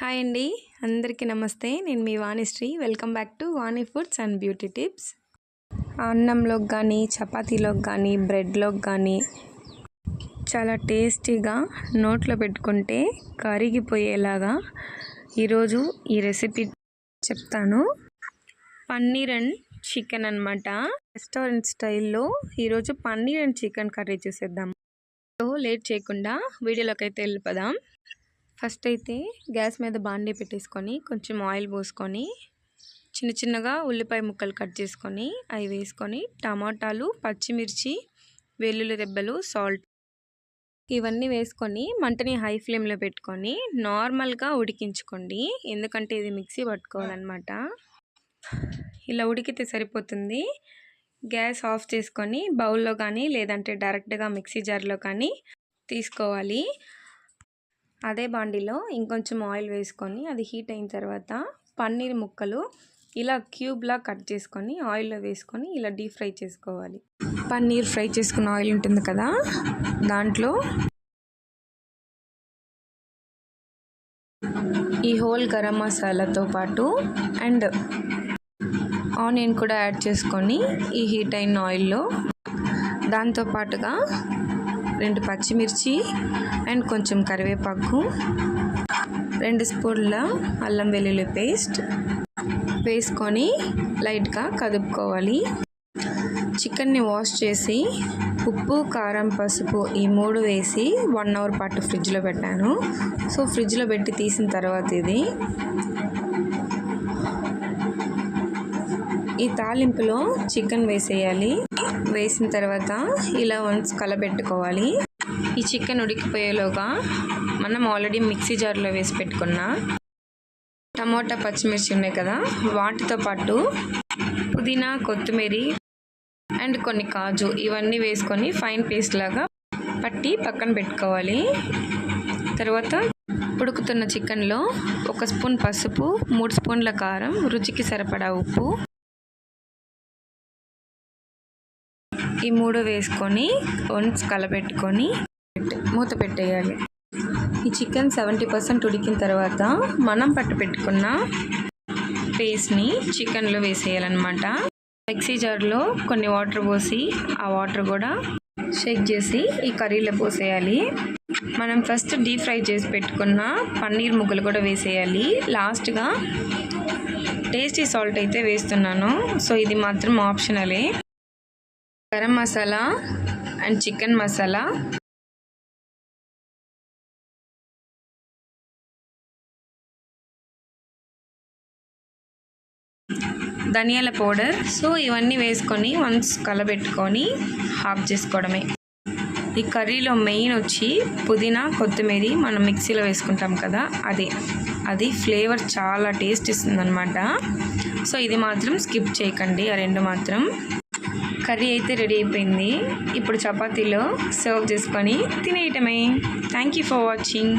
Hi అండి. అందరికీ నమస్తే. నేను మీ Vanisri. Welcome back to Vani foods and beauty tips. అన్నంలోకి కానీ చపాతీలోకి కానీ బ్రెడ్లోకి కానీ చాలా టేస్టీగా నోట్లో పెట్టుకుంటే కరిగిపోయేలాగా ఈరోజు ఈ రెసిపీ చెప్తాను. పన్నీర్ అండ్ చికెన్ అనమాట రెస్టారెంట్ స్టైల్లో ఈరోజు పన్నీర్ అండ్ చికెన్ కర్రీ చేసేద్దాం. సో లేట్ చేయకుండా వీడియోలోకి అయితే వెళ్ళిపోదాం. ఫస్ట్ అయితే గ్యాస్ మీద బాండీ పెట్టేసుకొని కొంచెం ఆయిల్ పోసుకొని చిన్న చిన్నగా ఉల్లిపాయ ముక్కలు కట్ చేసుకొని అవి వేసుకొని టమాటాలు పచ్చిమిర్చి వెల్లుల్లి రెబ్బలు సాల్ట్ ఇవన్నీ వేసుకొని మంటని హై ఫ్లేమ్లో పెట్టుకొని నార్మల్గా ఉడికించుకోండి. ఎందుకంటే ఇది మిక్సీ పట్టుకోవాలన్నమాట. ఇలా ఉడికితే సరిపోతుంది. గ్యాస్ ఆఫ్ చేసుకొని బౌల్లో కానీ లేదంటే డైరెక్ట్గా మిక్సీ జార్లో కానీ తీసుకోవాలి. అదే బాండీలో ఇంకొంచెం ఆయిల్ వేసుకొని అది హీట్ అయిన తర్వాత పన్నీర్ ముక్కలు ఇలా క్యూబ్లా కట్ చేసుకొని ఆయిల్లో వేసుకొని ఇలా డీప్ ఫ్రై చేసుకోవాలి. పన్నీర్ ఫ్రై చేసుకున్న ఆయిల్ ఉంటుంది కదా దాంట్లో ఈ హోల్ గరం మసాలాతో పాటు అండ్ ఆనియన్ కూడా యాడ్ చేసుకొని ఈ హీట్ అయిన ఆయిల్లో దాంతోపాటుగా రెండు పచ్చిమిర్చి అండ్ కొంచెం కరివేపాకు రెండు స్పూన్ల అల్లం వెల్లుల్లి పేస్ట్ వేసుకొని లైట్గా కదుపుకోవాలి. చికెన్ని వాష్ చేసి ఉప్పు కారం పసుపు ఈ మూడు వేసి వన్ అవర్ పాటు ఫ్రిడ్జ్లో పెట్టాను. సో ఫ్రిడ్జ్లో పెట్టి తీసిన తర్వాత ఇది ఈ తాలింపులో చికెన్ వేసేయాలి. వేసిన తర్వాత ఇలా వన్స్ కలబెట్టుకోవాలి. ఈ చికెన్ ఉడికిపోయేలోగా మనం ఆల్రెడీ మిక్సీ జార్లో వేసి పెట్టుకున్న టమోటా పచ్చిమిర్చి ఉన్నాయి కదా వాటితో పాటు పుదీనా కొత్తిమీర అండ్ కొన్ని కాజు ఇవన్నీ వేసుకొని ఫైన్ పేస్ట్ లాగా పట్టి పక్కన పెట్టుకోవాలి. తర్వాత ఉడుకుతున్న చికెన్లో ఒక స్పూన్ పసుపు మూడు స్పూన్ల కారం రుచికి సరిపడా ఉప్పు ఈ మూడు వేసుకొని వన్స్ కలపెట్టుకొని మూత పెట్టేయాలి. ఈ చికెన్ సెవెంటీ పర్సెంట్ ఉడికిన తర్వాత మనం పట్టు పెట్టుకున్న పేస్ట్ని చికెన్లో వేసేయాలన్నమాట. మిక్సీ జార్లో కొన్ని వాటర్ పోసి ఆ వాటర్ కూడా షేక్ చేసి ఈ కర్రీలో పోసేయాలి. మనం ఫస్ట్ డీప్ ఫ్రై చేసి పెట్టుకున్న పన్నీర్ ముక్కలు కూడా వేసేయాలి. లాస్ట్గా టేస్టీ సాల్ట్ అయితే వేస్తున్నాను. సో ఇది మాత్రం ఆప్షనలే. Garam masala and chicken masala. ధనియాల పౌడర్. సో ఇవన్నీ వేసుకొని వన్స్ కలబెట్టుకొని హాఫ్ చేసుకోవడమే. ఈ కర్రీలో మెయిన్ వచ్చి పుదీనా కొత్తిమీర మనం మిక్సీలో వేసుకుంటాం కదా అదే. అది ఫ్లేవర్ చాలా టేస్ట్ ఇస్తుంది అనమాట సో ఇది మాత్రం స్కిప్ చేయకండి ఆ రెండు మాత్రం. కర్రీ అయితే రెడీ అయిపోయింది. ఇప్పుడు చపాతీలో సర్వ్ చేసుకొని తినేయటమే. Thank you for watching